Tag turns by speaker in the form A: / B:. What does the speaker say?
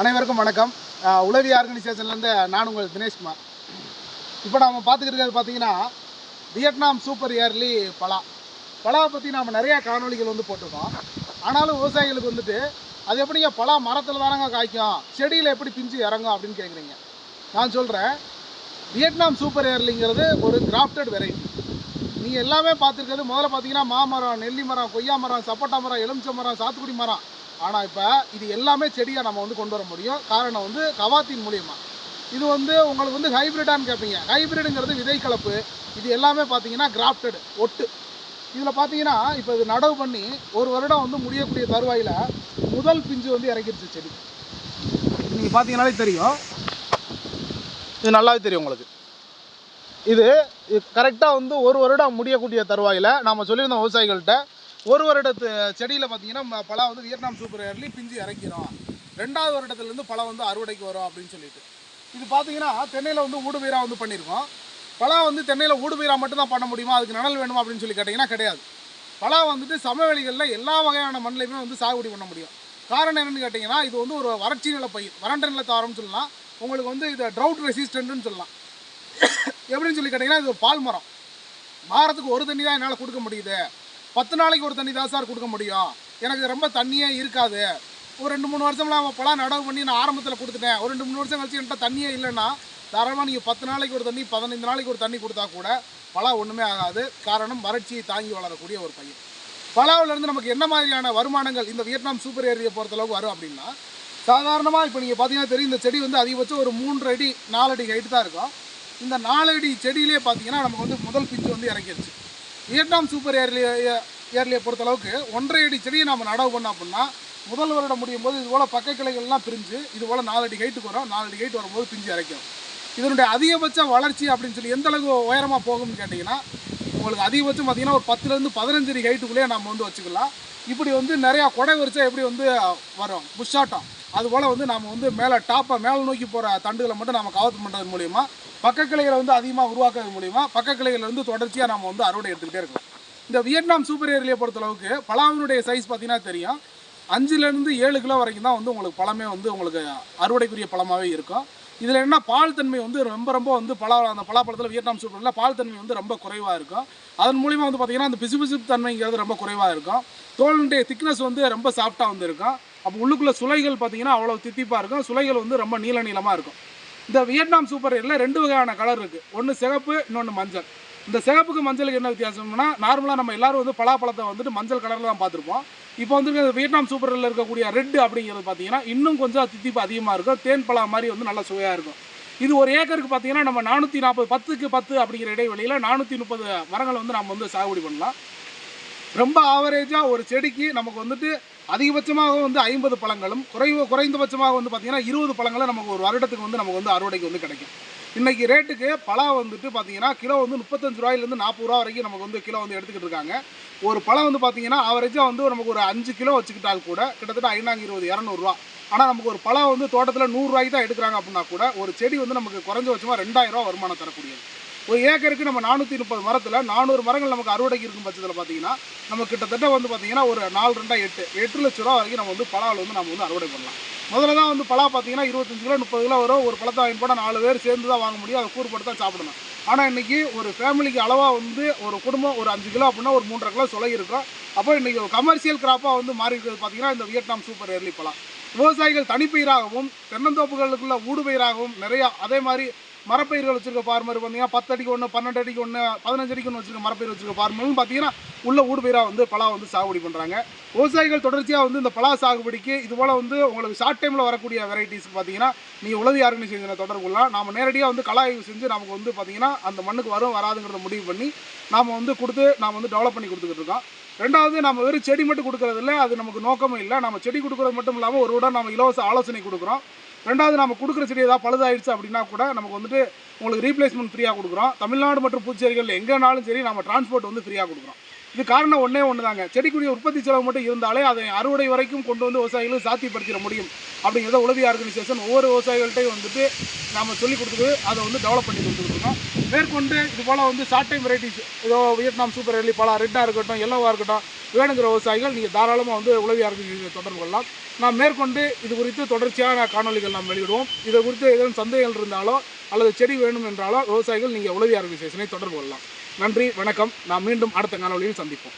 A: அனைவருக்கும் வணக்கம். அஹ் உளவி ஆர்கனைசேஷன்லேருந்து நான் உங்கள் தினேஷ்குமார். இப்போ நாம் பார்த்துக்கிட்டு பார்த்தீங்கன்னா வியட்நாம் சூப்பர் இயர்லி பலா. பலாவை பற்றி நாம் நிறையா காணொலிகள் வந்து போட்டிருக்கோம். ஆனாலும் விவசாயிகளுக்கு வந்துட்டு அது எப்படிங்க பலா மரத்தில் தானங்க காய்க்கும்? செடியில் எப்படி பிஞ்சு இறங்கும் அப்படின்னு கேட்குறீங்க நான் சொல்கிறேன் வியட்நாம் சூப்பர் இயர்லிங்கிறது ஒரு கிராஃப்டட் வெரைட்டி. நீங்கள் எல்லாமே பார்த்துருக்கிறது முதல்ல பார்த்தீங்கன்னா மாமரம் நெல்லி மரம் கொய்யா மரம் சப்போட்டா மரம் எலுமிச்சை மரம் சாத்துக்குடி மரம். ஆனால் இப்போ இது எல்லாமே செடியாக நம்ம வந்து கொண்டு வர முடியும். காரணம் வந்து கவாத்தின் மூலியமாக இது வந்து உங்களுக்கு வந்து ஹைபிரிட்டான்னு கேட்பீங்க ஹைபிரிடுங்கிறது விதை கலப்பு இது எல்லாமே பார்த்தீங்கன்னா கிராஃப்டடு ஒட்டு. இதில் பார்த்தீங்கன்னா இப்போ இது நடவு பண்ணி ஒரு வருடம் வந்து முடியக்கூடிய தருவாயில் முதல் பிஞ்சு வந்து இறக்கிடுச்சு செடி. நீங்கள் பார்த்தீங்கன்னாலே தெரியும். இது நல்லாவே தெரியும் உங்களுக்கு. இது கரெக்டாக வந்து ஒரு வருடம் முடியக்கூடிய தருவாயில் நாம் சொல்லியிருந்தோம் விவசாயிகள்கிட்ட ஒரு வருடத்து செடியில் பார்த்தீங்கன்னா பழம் வந்து வியட்நாம் சூப்பர் ஏர்லி பிஞ்சு இறக்கிறோம். ரெண்டாவது வருடத்துலேருந்து பழம் வந்து அறுவடைக்கு வரும் அப்படின்னு சொல்லிட்டு. இது பார்த்தீங்கன்னா தென்னையில் வந்து ஊடுபயிராக வந்து பண்ணியிருக்கோம் பழம் வந்து தென்னையில் ஊடுபயிராக மட்டும்தான் பண்ண முடியுமா? அதுக்கு நிழல் வேணுமா? அப்படின்னு சொல்லி கேட்டிங்கன்னா கிடையாது. பழம் வந்துட்டு சமவெளிகளில் எல்லா வகையான மண்ணிலையுமே வந்து சாகுபடி பண்ண முடியும். காரணம் என்னென்னு கேட்டிங்கன்னா இது வந்து ஒரு வறட்சி நில பயிர் வறண்ட நிலத்தாரம்னு சொல்லலாம். உங்களுக்கு வந்து இது ட்ரவுட் ரெசிஸ்டன்ட்னு சொல்லலாம். எப்படின்னு சொல்லி கேட்டிங்கன்னா இது ஒரு பால் மரம். வாரத்துக்கு ஒரு தண்ணி தான் என்னால் கொடுக்க முடியுது. பத்து நாளைக்கு ஒரு தண்ணி தான் சார் கொடுக்க முடியும். எனக்கு ரொம்ப தண்ணியே இருக்காது. ஒரு ரெண்டு மூணு வருஷம்லாம் பழம் நடவு பண்ணி நான் ஆரம்பத்தில் கொடுத்துட்டேன். ஒரு ரெண்டு மூணு வருஷம் கழிச்சு என்கிட்ட தண்ணியே இல்லைன்னா தாராளமாக நீங்கள் பத்து நாளைக்கு ஒரு தண்ணி பதினைந்து நாளைக்கு ஒரு தண்ணி கொடுத்தா கூட பழம் ஒன்றுமே ஆகாது. காரணம் வறட்சியை தாங்கி வளரக்கூடிய ஒரு பையன். பலாவிலேருந்து நமக்கு என்ன மாதிரியான வருமானங்கள் இந்த வியட்நாம் சூப்பர் ஏரியை பொறுத்தளவுக்கு வரும் அப்படின்னா சாதாரணமாக இப்போ நீங்கள் பார்த்தீங்கன்னா தெரியும் இந்த செடி வந்து அதிகபட்சம் ஒரு மூன்று அடி நாலு அடி ஹைட்டு தான் இருக்கும். இந்த நாலு அடி செடியிலே பார்த்தீங்கன்னா நமக்கு வந்து முதல் பிஞ்சு வந்து இறங்கிடுச்சு வியட்நாம் சூப்பர் ஏர்லிய ஏர்லியை பொறுத்தளவுக்கு ஒன்றரை அடி செடியை நம்ம நடவு பண்ணோம் அப்படின்னா முதல் வருடம் முடியும் போது இது போல் பக்க கிளைகள்லாம் பிரிஞ்சு இது போல் நாலு அடி ஹைட்டுக்கு வரும். நாலு அடி ஹைட் வரும்போது பிஞ்சு இறக்கும் இதனுடைய அதிகபட்ச வளர்ச்சி அப்படின்னு சொல்லி எந்த அளவுக்கு உயரமாக போகும்னு கேட்டிங்கன்னா உங்களுக்கு அதிகபட்சம் பார்த்திங்கன்னா ஒரு பத்துலேருந்து பதினஞ்சு அடி ஹைட்டுக்குள்ளேயே நம்ம வந்து வச்சுக்கலாம். இப்படி வந்து நிறையா கொடை வரிச்சா எப்படி வந்து வரும்? புஷ்ஷாட்டம் அதுபோல் வந்து நம்ம வந்து மேலே டாப்பை மேலே நோக்கி போகிற தண்டுகளை மட்டும் நம்ம கவர் பண்ணுறது மூலிமா பக்க கிளைகளை வந்து அதிகமாக உருவாக்குறது மூலிமா பக்க கிளைகளை தொடர்ச்சியாக நம்ம வந்து அறுவடை எடுத்துக்கிட்டே இருக்கோம் இந்த வியட்நாம் சூப்பர் ஏரியை பொறுத்தளவுக்கு பலாவினுடைய சைஸ் பார்த்தீங்கன்னா தெரியும். அஞ்சுலேருந்து ஏழு கிலோ வரைக்கும் தான் வந்து உங்களுக்கு பழமே வந்து உங்களுக்கு அறுவடைக்குரிய பழமாகவே இருக்கும். இதில் என்ன பால் தன்மை வந்து ரொம்ப ரொம்ப வந்து பலா அந்த பலாப்பழத்தில் வியட்நாம் சூப்பரில் பால் தன்மை வந்து ரொம்ப குறைவாக இருக்கும். அதன் மூலிமா வந்து பார்த்திங்கன்னா அந்த பிசுபிசுப்பு தன்மைங்கிறது ரொம்ப குறைவாக இருக்கும். தோலுடைய திக்னஸ் வந்து ரொம்ப சாஃப்டாக வந்து இருக்கும். அப்போ உள்ளுக்குள்ளே சுலைகள் பார்த்தீங்கன்னா அவ்வளோ தித்திப்பாக இருக்கும். சுலைகள் வந்து ரொம்ப நீள நீளமாக இருக்கும். இந்த வியட்நாம் சூப்பர் ஏரியில் ரெண்டு வகையான கலர் இருக்குது ஒன்று சிகப்பு இன்னொன்று மஞ்சள். இந்த சிகப்புக்கு மஞ்சளுக்கு என்ன வித்தியாசம்னா நார்மலாக நம்ம எல்லாரும் வந்து பலாப்பழத்தை வந்துட்டு மஞ்சள் கலரில் தான் பார்த்துருப்போம். இப்போ வந்து இந்த வியட்நாம் சூப்பரில் இருக்கக்கூடிய ரெட் அப்படிங்கிறது பார்த்தீங்கன்னா இன்னும் கொஞ்சம் தித்திப்பு அதிகமாக இருக்கும். தேன் பலா மாதிரி வந்து நல்லா சுவையாக இருக்கும். இது ஒரு ஏக்கருக்கு பார்த்தீங்கன்னா நம்ம நானூற்றி நாற்பது பத்துக்கு பத்து அப்படிங்கிற இடைவெளியில் நானூற்றி முப்பது மரங்களை வந்து நம்ம வந்து சாகுபடி பண்ணலாம். ரொம்ப ஆவரேஜாக ஒரு செடிக்கு நமக்கு வந்துட்டு அதிகபட்சமாக வந்து ஐம்பது பழங்களும் குறைவு குறைந்தபட்சமாக வந்து பார்த்திங்கன்னா இருபது பழங்களும் நமக்கு ஒரு வருடத்துக்கு வந்து நமக்கு வந்து அறுவடைக்கு வந்து கிடைக்கும். இன்றைக்கி ரேட்டுக்கு பழம் வந்துட்டு பார்த்தீங்கன்னா கிலோ வந்து முப்பத்தஞ்சு ரூபாயிலேருந்து நாற்பது ரூபா வரைக்கும் நமக்கு வந்து கிலோ வந்து எடுத்துக்கிட்டு இருக்காங்க. ஒரு பழம் வந்து பார்த்தீங்கன்னா ஆவரேஜாக வந்து நமக்கு ஒரு அஞ்சு கிலோ வச்சுக்கிட்டால் கூட கிட்டத்தட்ட ஐநாங்க இருபது இரநூறுவா ஆனால் நமக்கு ஒரு பழம் வந்து தோட்டத்தில் நூறுரூவாய்க்கு தான் எடுக்கிறாங்க அப்படின்னா கூட ஒரு செடி வந்து நமக்கு குறைஞ்சபட்சமாக ரெண்டாயிரம் ரூபா வருமானம் தரக்கூடியது. ஒரு ஏக்கருக்கு நம்ம நானூற்றி முப்பது மரத்தில் நானூறு மரங்கள் நமக்கு அறுவடைக்கு இருக்கும் பட்சத்தில் பார்த்தீங்கன்னா நம்ம கிட்டத்தட்ட வந்து பார்த்தீங்கன்னா ஒரு நாலு ரெண்டாக எட்டு எட்டு லட்ச ரூபா வரைக்கும் நம்ம வந்து பலாவில் வந்து நம்ம வந்து அறுவடை பண்ணலாம். முதல்ல தான் வந்து பலா பார்த்தீங்கன்னா இருபத்தஞ்சு கிலோ முப்பது கிலோ வரும். ஒரு பழத்தை வாங்கி போனால் நாலு பேர் சேர்ந்து தான் வாங்க முடியும். அதை கூறுபட்டு தான் சாப்பிடணும். ஆனால் இன்றைக்கி ஒரு ஃபேமிலிக்கு அளவாக வந்து ஒரு குடும்பம் ஒரு அஞ்சு கிலோ அப்படின்னா ஒரு மூன்றரை கிலோ சுலை இருக்கும் அப்போ இன்றைக்கி ஒரு கமர்ஷியல் கிராப்பாக வந்து மாறி இருக்கிறது பார்த்தீங்கன்னா இந்த வியட்நாம் சூப்பர் ஏர்லி பழம் விவசாயிகள் தனிப்பயிராகவும் தென்னந்தோப்புகளுக்குள்ள ஊடுபயிராகவும் நிறையா அதே மாதிரி மரப்பயிர்கள் வச்சிருக்க ஃபார்மர் பார்த்தீங்கன்னா பத்து அடிக்கு ஒன்று பன்னெண்டு அடிக்கு ஒன்று பதினஞ்சு அடிக்கு ஒன்று வச்சிருக்க மரப்பயிர் வச்சிருக்க ஃபார்மரும் பார்த்தீங்கன்னா உள்ள ஊடுபயிராக வந்து பலா வந்து சாகுபடி பண்ணுறாங்க விவசாயிகள் தொடர்ச்சியாக வந்து இந்த பலா சாகுபடிக்கு இதுபோல் வந்து உங்களுக்கு ஷார்ட் டைமில் வரக்கூடிய வெரைட்டிஸ் பார்த்தீங்கன்னா நீங்கள் உளவி ஆர்கனைசேஷனை தொடர்பு கொள்ளலாம். நாம் நேரடியாக வந்து கள ஆய்வு செஞ்சு நமக்கு வந்து பார்த்தீங்கன்னா அந்த மண்ணுக்கு வரும் வராதுங்கிறத முடிவு பண்ணி நாம் வந்து கொடுத்து நாம் வந்து டெவலப் பண்ணி கொடுத்துக்கிட்டு இருக்கோம். ரெண்டாவது நம்ம வெறும் செடி மட்டும் கொடுக்கறது இல்லை அது நமக்கு நோக்கமும் இல்லை. நம்ம செடி கொடுக்கறது மட்டும் இல்லாமல் ஒரு விட நம்ம இலவச ஆலோசனை கொடுக்குறோம். ரெண்டாவது நம்ம கொடுக்குற செடி ஏதாவது பழுதாயிடுச்சு அப்படின்னா கூட நமக்கு வந்துட்டு உங்களுக்கு ரீப்ளேஸ்மெண்ட் ஃப்ரீயாக கொடுக்குறோம். தமிழ்நாடு மற்றும் புதுச்சேரிகளில் எங்கேனாலும் சரி நம்ம டிரான்ஸ்போர்ட் வந்து ஃப்ரீயாக கொடுக்குறோம். இது காரணம் ஒன்றே ஒன்று தாங்க செடிக்குரிய உற்பத்தி செலவு மட்டும் இருந்தாலே அதை அறுவடை வரைக்கும் கொண்டு வந்து விவசாயிகளும் சாத்தியப்படுத்திட முடியும் அப்படிங்கிறத உளவி ஆர்கனைசேஷன் ஒவ்வொரு விவசாயிகள்ட்டையும் வந்துட்டு நாம் சொல்லி கொடுத்துட்டு அதை வந்து டெவலப் பண்ணி கொடுத்துருக்கோம் மேற்கொண்டு இது போல் வந்து ஷார்ட் டைம் வெரைட்டிஸ் ஏதோ வியட்நாம் சூப்பர் எல்லி பழம் ரெட்டாக இருக்கட்டும் எல்லோவாக இருக்கட்டும் வேணுங்கிற விவசாயிகள் நீங்கள் தாராளமாக வந்து உளவி ஆர்கனைசேஷன் தொடர்பு கொள்ளலாம். நாம் மேற்கொண்டு இது குறித்து தொடர்ச்சியான காணொலிகள் நாம் வெளியிடுவோம். இது குறித்து ஏதேனும் சந்தேகங்கள் இருந்தாலோ அல்லது செடி வேணும் என்றாலோ விவசாயிகள் நீங்கள் உளவி ஆர்கனைசேஷனை தொடர்பு கொள்ளலாம். நன்றி வணக்கம். நாம் மீண்டும் அடுத்த காணொலியில் சந்திப்போம்.